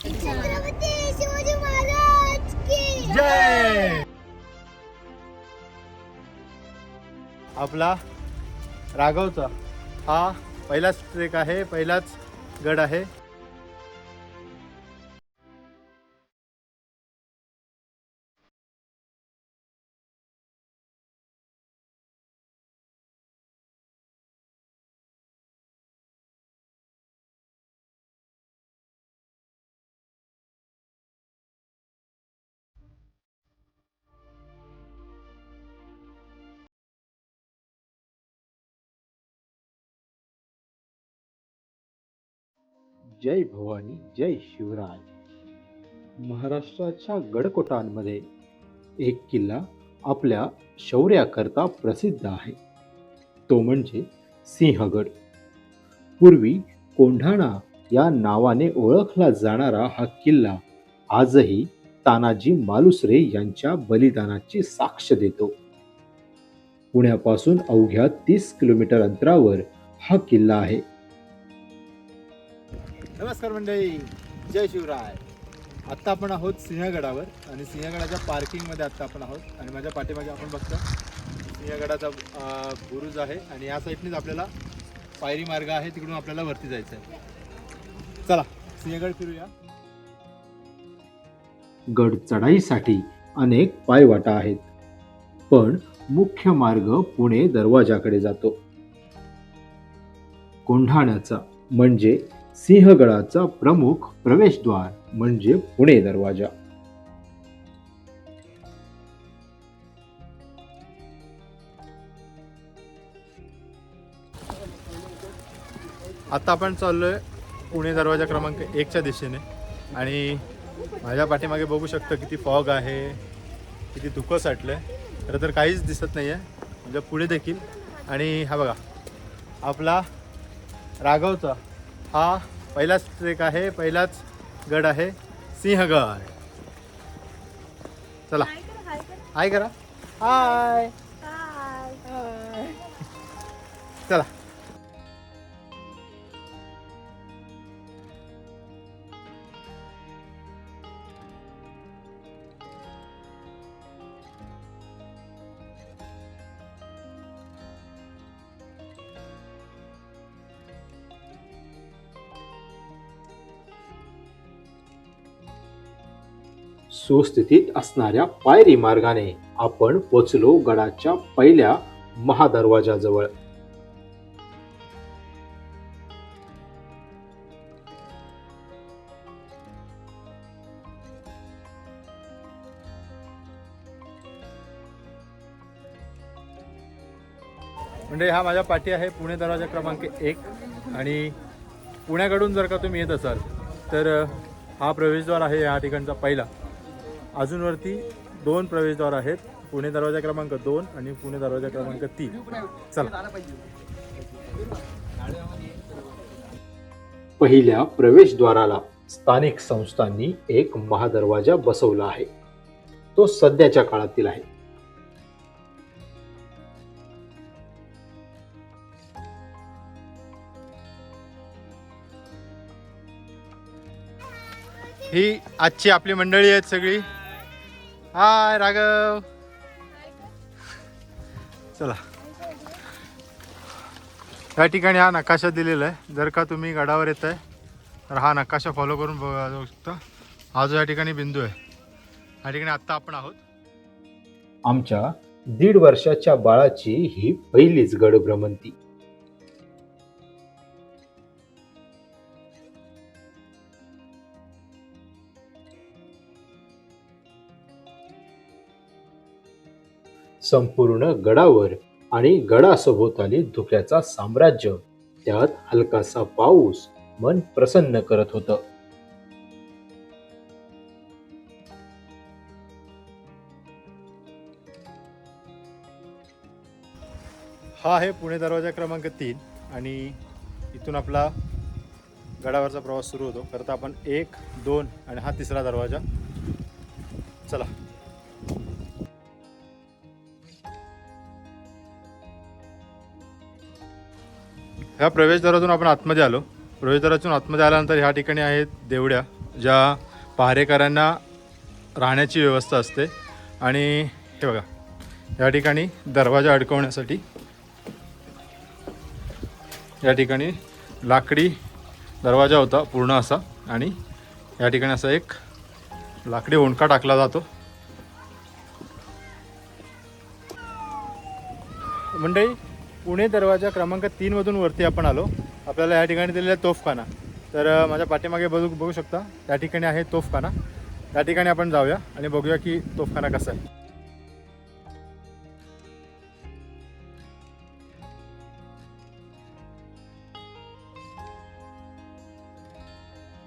शिवाजी महाराज की जय! आपला राघवचा हा पहिलाच ट्रेक आहे पहिलाच गड आहे. जय भवानी जय शिवराज. महाराष्ट्राच्या गडकोटांमध्ये एक किल्ला आपल्या शौर्याकरता प्रसिद्ध आहे. तो म्हणजे सिंहगड. पूर्वी कोंढाणा या नावाने ओळखला जाणारा हा किल्ला आजही तानाजी मालुसरे यांच्या बलिदानाची साक्ष देतो. पुण्यापासून अवघ्या तीस किलोमीटर अंतरावर हा किल्ला आहे. नमस्कार मंडळी जय शिवराय. आत्ता आपण आहोत सिंहगडावर आणि सिंहगडाच्या पार्किंगमध्ये आत्ता आपण आहोत आणि माझ्या पाठीमागे आपण बघतो सिंहगडाचा बुरुज आहे आणि या साईडनेच आपल्याला पायरी मार्ग आहे तिकडून आपल्याला वरती जायचं आहे. चला सिंहगड फिरूया. गड चढाईसाठी अनेक पायवाटा आहेत पण मुख्य मार्ग पुणे दरवाजाकडे जातो. कोंढाण्याचा म्हणजे सिंहगडाचा प्रमुख प्रवेशद्वार म्हणजे पुणे दरवाजा. आता आपण चाललोय पुणे दरवाजा क्रमांक एकच्या दिशेने. आणि माझ्या पाठीमागे बघू शकतो किती फॉग आहे किती धुकं साठलं आहे खरं तर काहीच दिसत नाही आहे म्हणजे पुढे देखील. आणि हा बघा आपला राघवचा हा पहिलाच ट्रेक आहे पहिलाच गड आहे. सिंहगड. चला. हाय करा हाय चला. सुस्थितीत असणाऱ्या पायरी मार्गाने आपण पोचलो गडाच्या पहिल्या महादरवाजाजवळ. म्हणजे हा माझ्या पाठी आहे पुणे दरवाजा क्रमांक एक. आणि पुण्याकडून जर का तुम्ही येत असाल तर हा प्रवेशद्वार आहे या ठिकाणचा पहिला. अजूनवरती दोन प्रवेशद्वार आहेत. पुणे दरवाजा क्रमांक दोन आणि पुणे दरवाजा क्रमांक तीन. चला. पहिल्या प्रवेशद्वाराला स्थानिक संस्थांनी एक महादरवाजा बसवला आहे. तो सध्याच्या काळातील आहे. ही आजची आपली मंडळी आहेत सगळी. हाय राघव. चला. या ठिकाणी हा नकाशा दिलेला आहे. जर का तुम्ही गडावर येत आहे तर हा नकाशा फॉलो करून बघा जाऊ शकता हा जो या ठिकाणी बिंदू आहे या ठिकाणी आत्ता आपण आहोत. आमच्या दीड वर्षाच्या बाळाची ही पहिलीच गड संपूर्ण गडावर आणि गडासभोवताली धुक्याचा साम्राज्य. त्यात हलकासा पाऊस मन प्रसन्न करत होतं. हा आहे पुणे दरवाजा क्रमांक तीन आणि इथून आपला गडावरचा प्रवास सुरू होतो. खरं तर आपण एक दोन आणि हा तिसरा दरवाजा. चला. ह्या प्रवेशद्वारातून आपण आतमध्ये आलो. प्रवेशद्वारातून आतमध्ये आल्यानंतर ह्या ठिकाणी आहेत देवड्या ज्या पहारेकरांना राहण्याची व्यवस्था असते. आणि हे बघा या ठिकाणी दरवाजा अडकवण्यासाठी या ठिकाणी लाकडी दरवाजा होता पूर्ण असा. आणि या ठिकाणी असा एक लाकडी ओंडका टाकला जातो. मंडळी पुणे दरवाजा क्रमांक तीनमधून वरती आपण आलो. आपल्याला या ठिकाणी दिलेला आहे तोफखाना. तर माझ्या पाठीमागे बघू बघू शकता त्या ठिकाणी आहे तोफखाना. त्या ठिकाणी आपण जाऊया आणि बघूया की तोफखाना कसा आहे.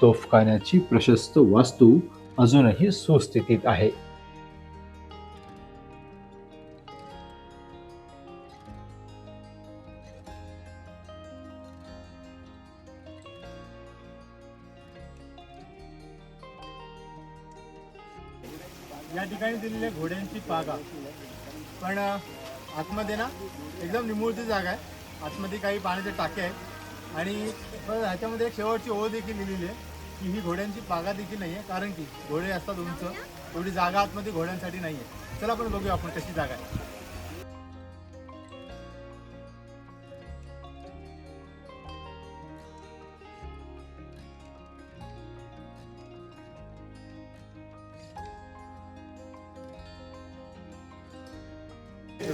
तोफखान्याची प्रशस्त वास्तू अजूनही सुस्थितीत आहे. आतमध्ये ना एकदम निमुळती जागा आहे. आतमध्ये काही पाण्याचे टाके आहेत. आणि ह्याच्यामध्ये एक शेवटची ओळ देखील लिहिलेली आहे की ही घोड्यांची पागा देखील नाही आहे. कारण की घोडे असतात उंच. एवढी जागा आतमध्ये घोड्यांसाठी नाही आहे. चला आपण बघूया आपण कशी जागा आहे.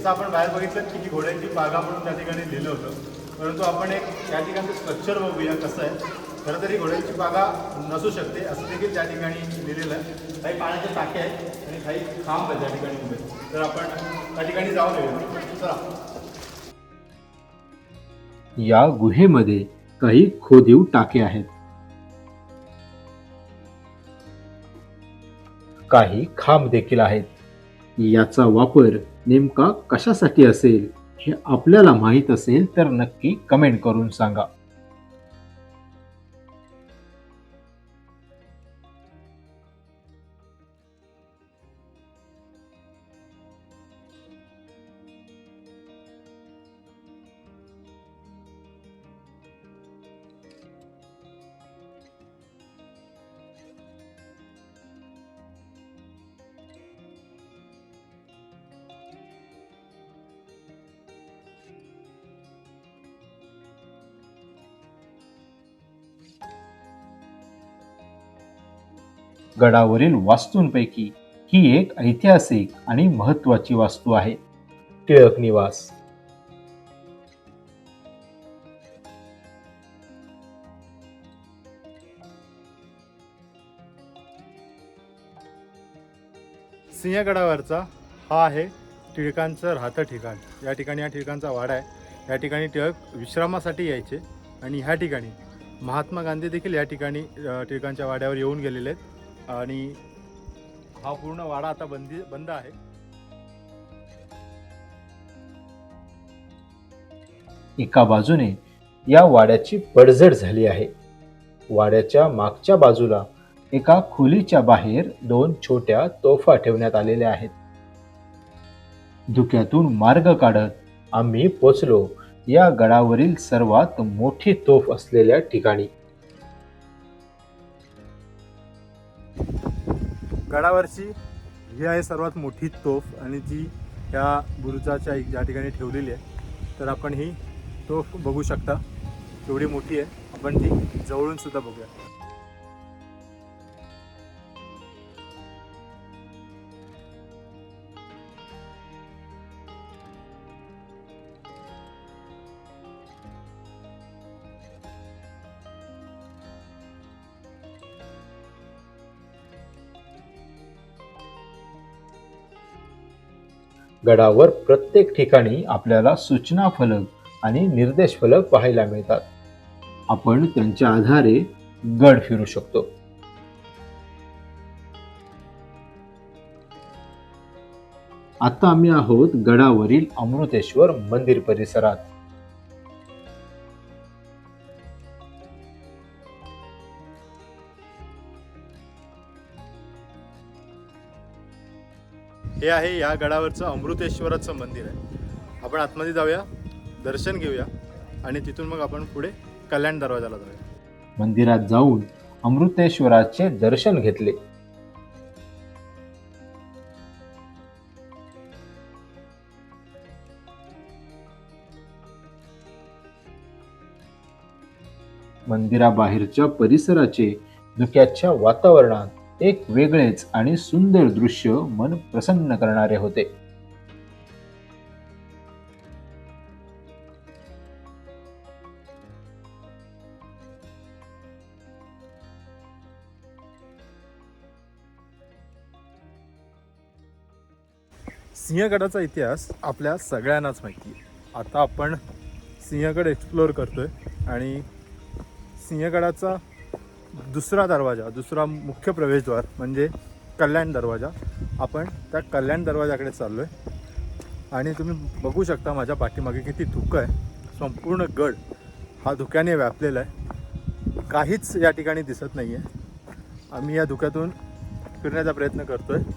जसं आपण बाहेर बघितलं की ही घोड्यांची बागा म्हणून त्या ठिकाणी लिहिलं होतं. परंतु आपण एक त्या ठिकाणचं स्ट्रक्चर बघूया कसं आहे. खरं तरी घोड्यांची बागा नसू शकते असं देखील त्या ठिकाणी लिहिलेलं आहे. काही पाण्याचे टाके आहेत आणि काही खांब आहेत त्या ठिकाणी उभे तर आपण त्या ठिकाणी जाऊन येऊया. चला. या गुहेमध्ये काही खोदीव टाके आहेत. काही खांब देखील आहेत. याचा वापर नेमका कशासाठी असेल हे आपल्याला माहीत असेल तर नक्की कमेंट करून सांगा. गडावरील वास्तूंपैकी ही एक ऐतिहासिक आणि महत्वाची वास्तू आहे. टिळक निवास. सिंहगडावरचा हा आहे टिळकांचं राहतं ठिकाण. या ठिकाणी या टिळकांचा वाडा आहे. या ठिकाणी टिळक विश्रामासाठी यायचे आणि ह्या ठिकाणी महात्मा गांधी देखील या ठिकाणी टिळकांच्या वाड्यावर येऊन गेलेले आहेत. आणि हा पूर्ण वाडा आता बंदी बंद आहे. एका बाजूने या वाड्याची पडझड झाली आहे. वाड्याच्या मागच्या बाजूला एका खोलीच्या बाहेर दोन छोट्या तोफा ठेवण्यात आलेल्या आहेत. धुक्यातून मार्ग काढत आम्ही पोचलो या गडावरील सर्वात मोठी तोफ असलेल्या ठिकाणी. गडावरची ही आहे सर्वात मोठी तोफ आणि ती ह्या बुरुजाच्या ज्या या ठिकाणी ठेवलेली आहे. तर आपण ही तोफ बघू शकता. एवढी मोठी आहे. आपण ती जवळून सुद्धा बघूया. गडावर प्रत्येक ठिकाणी आपल्याला सूचना फलक आणि निर्देश फलक पाहायला मिळतात. आपण त्यांच्या आधारे गड फिरू शकतो. आता आम्ही आहोत गडावरील अमृतेश्वर मंदिर परिसरात. हे आहे या गडावरचं अमृतेश्वराचं मंदिर आहे. आपण आतमध्ये जाऊया दर्शन घेऊया आणि तिथून मग आपण पुढे कल्याण दरवाजाला जाऊया. मंदिरात जाऊन अमृतेश्वराचे दर्शन घेतले. मंदिराबाहेरच्या परिसराचे धुक्याच्या वातावरणात एक वेगळेच आणि सुंदर दृश्य मन प्रसन्न करणारे होते. सिंहगडाचा इतिहास आपल्या सगळ्यांनाच माहिती आहे. आता आपण सिंहगड एक्सप्लोअर करतोय आणि सिंहगडाचा दुसरा दरवाजा दुसरा मुख्य प्रवेशद्वार म्हणजे कल्याण दरवाजा. आपण त्या कल्याण दरवाजाकडे चाललो आहे आणि तुम्ही बघू शकता माझ्या पाठीमागे किती धुकं आहे. संपूर्ण गड हा धुक्याने व्यापलेला आहे. काहीच या ठिकाणी दिसत नाही आहे आम्ही या धुक्यातून फिरण्याचा प्रयत्न करतो आहे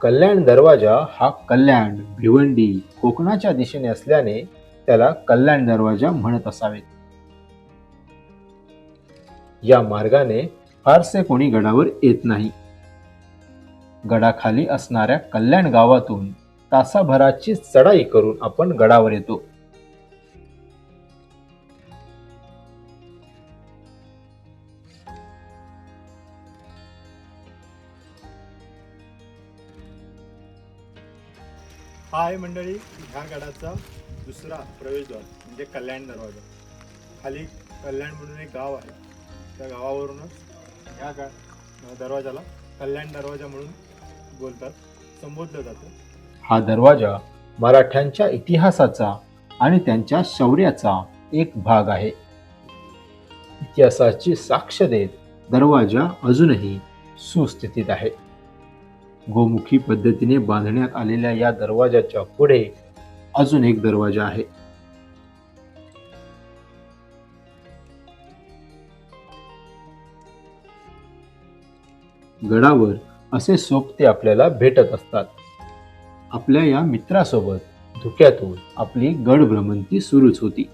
कल्याण दरवाजा हा कल्याण भिवंडी कोकणाच्या दिशेने असल्याने त्याला कल्याण दरवाजा म्हणत असावेत. या मार्गाने फारसे कोणी गडावर येत नाही. गडाखाली असणाऱ्या कल्याण गावातून तासाभराची चढाई करून आपण गडावर येतो. हा आहे मंडळी ह्या गडाचा दुसरा प्रवेशद्वार म्हणजे कल्याण दरवाजा. खाली कल्याण म्हणून एक गाव आहे. त्या गावावरूनच ह्या गा दरवाजाला कल्याण दरवाजा म्हणून बोलतात संबोधलं जातं. हा दरवाजा मराठ्यांच्या इतिहासाचा आणि त्यांच्या शौर्याचा एक भाग आहे. इतिहासाची साक्ष देत दरवाजा अजूनही सुस्थितीत आहे. गोमुखी पद्धतीने बांधण्यात आलेल्या या दरवाजाच्या पुढे अजून एक दरवाजा आहे. गडावर असे सोबते आपल्याला भेटत असतात. आपल्या या मित्रासोबत धुक्यातून आपली गड भ्रमंती सुरूच होती.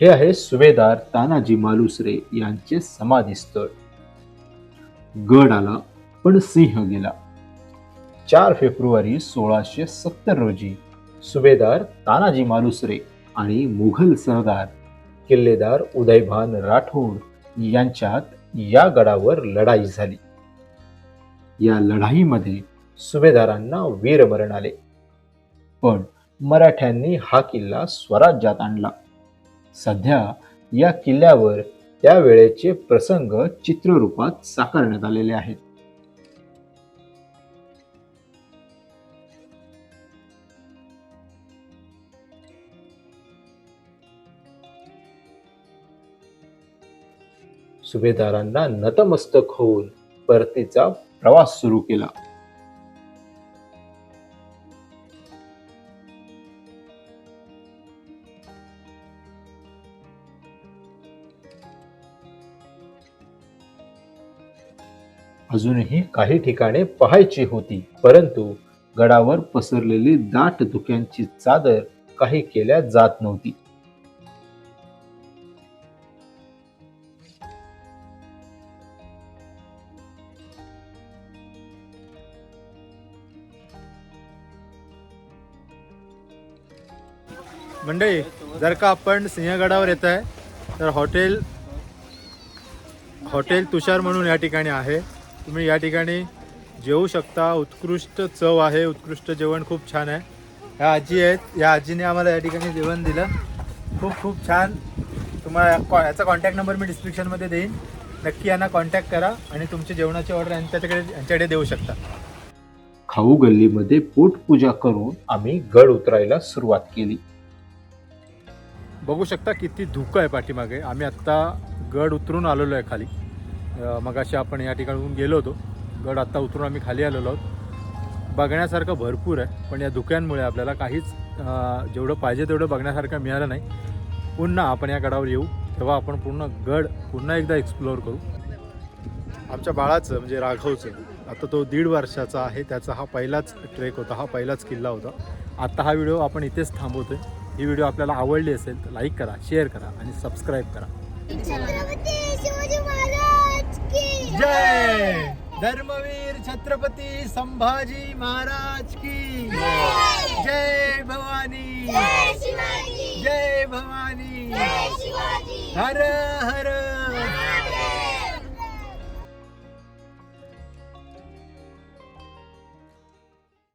हे आहे सुभेदार तानाजी मालुसरे यांचे समाधीस्थळ. गड आला पण सिंह गेला. चार फेब्रुवारी सोळाशे सत्तर रोजी सुभेदार तानाजी मालुसरे आणि मुघल सरदार किल्लेदार उदयभान राठोड यांच्यात या गडावर लढाई झाली. या लढाईमध्ये सुभेदारांना वीरमरण आले. पण मराठ्यांनी हा किल्ला स्वराज्यात आणला. सध्या या किल्ल्यावर त्या वेळेचे प्रसंग चित्ररूपात साकारण्यात आलेले आहेत. सुभेदारांना नतमस्तक होऊन परतीचा प्रवास सुरू केला. अजूनही काही ठिकाणे पाहायची होती. परंतु गडावर पसरलेली दाट धुक्यांची चादर काही केल्या जात नव्हती. मंडळी जर का आपण सिंहगडावर येत आहे तर हॉटेल हॉटेल तुषार म्हणून या ठिकाणी आहे. तुम्ही या ठिकाणी जेवू शकता. उत्कृष्ट चव आहे. उत्कृष्ट जेवण खूप छान आहे. ह्या आजी आहेत. या आजीने आम्हाला या ठिकाणी जेवण दिलं. खूप खूप छान. तुम्हाला कॉ- याचा कॉन्टॅक्ट नंबर मी डिस्क्रिप्शनमध्ये देईन. नक्की यांना कॉन्टॅक्ट करा आणि तुमची जेवणाची ऑर्डर यांच्याकडे यांच्याकडे देऊ शकता. खाऊ गल्लीमध्ये पोटपूजा करून आम्ही गड उतरायला सुरुवात केली. बघू शकता किती धुकं आहे पाठीमागे. आम्ही आत्ता गड उतरून आलेलो आहे खाली. मग अशी आपण या ठिकाणून गेलो होतो. गड आत्ता उतरून आम्ही खाली आलेलो आहोत. बघण्यासारखं भरपूर आहे पण या धुक्यांमुळे आपल्याला काहीच जेवढं पाहिजे तेवढं बघण्यासारखं मिळालं नाही. पुन्हा आपण या गडावर येऊ तेव्हा आपण पूर्ण गड पुन्हा एकदा एक्सप्लोअर करू. आमच्या बाळाचं म्हणजे राघवचं आता तो दीड वर्षाचा आहे त्याचा हा पहिलाच ट्रेक होता हा पहिलाच किल्ला होता. आत्ता हा व्हिडिओ आपण इथेच थांबवतोय. ही व्हिडिओ आपल्याला आवडली असेल तर लाईक करा शेअर करा आणि सबस्क्राईब करा. जय! धर्मवीर छत्रपती संभाजी महाराज की। जय भवानी। जय भवानी। हर हर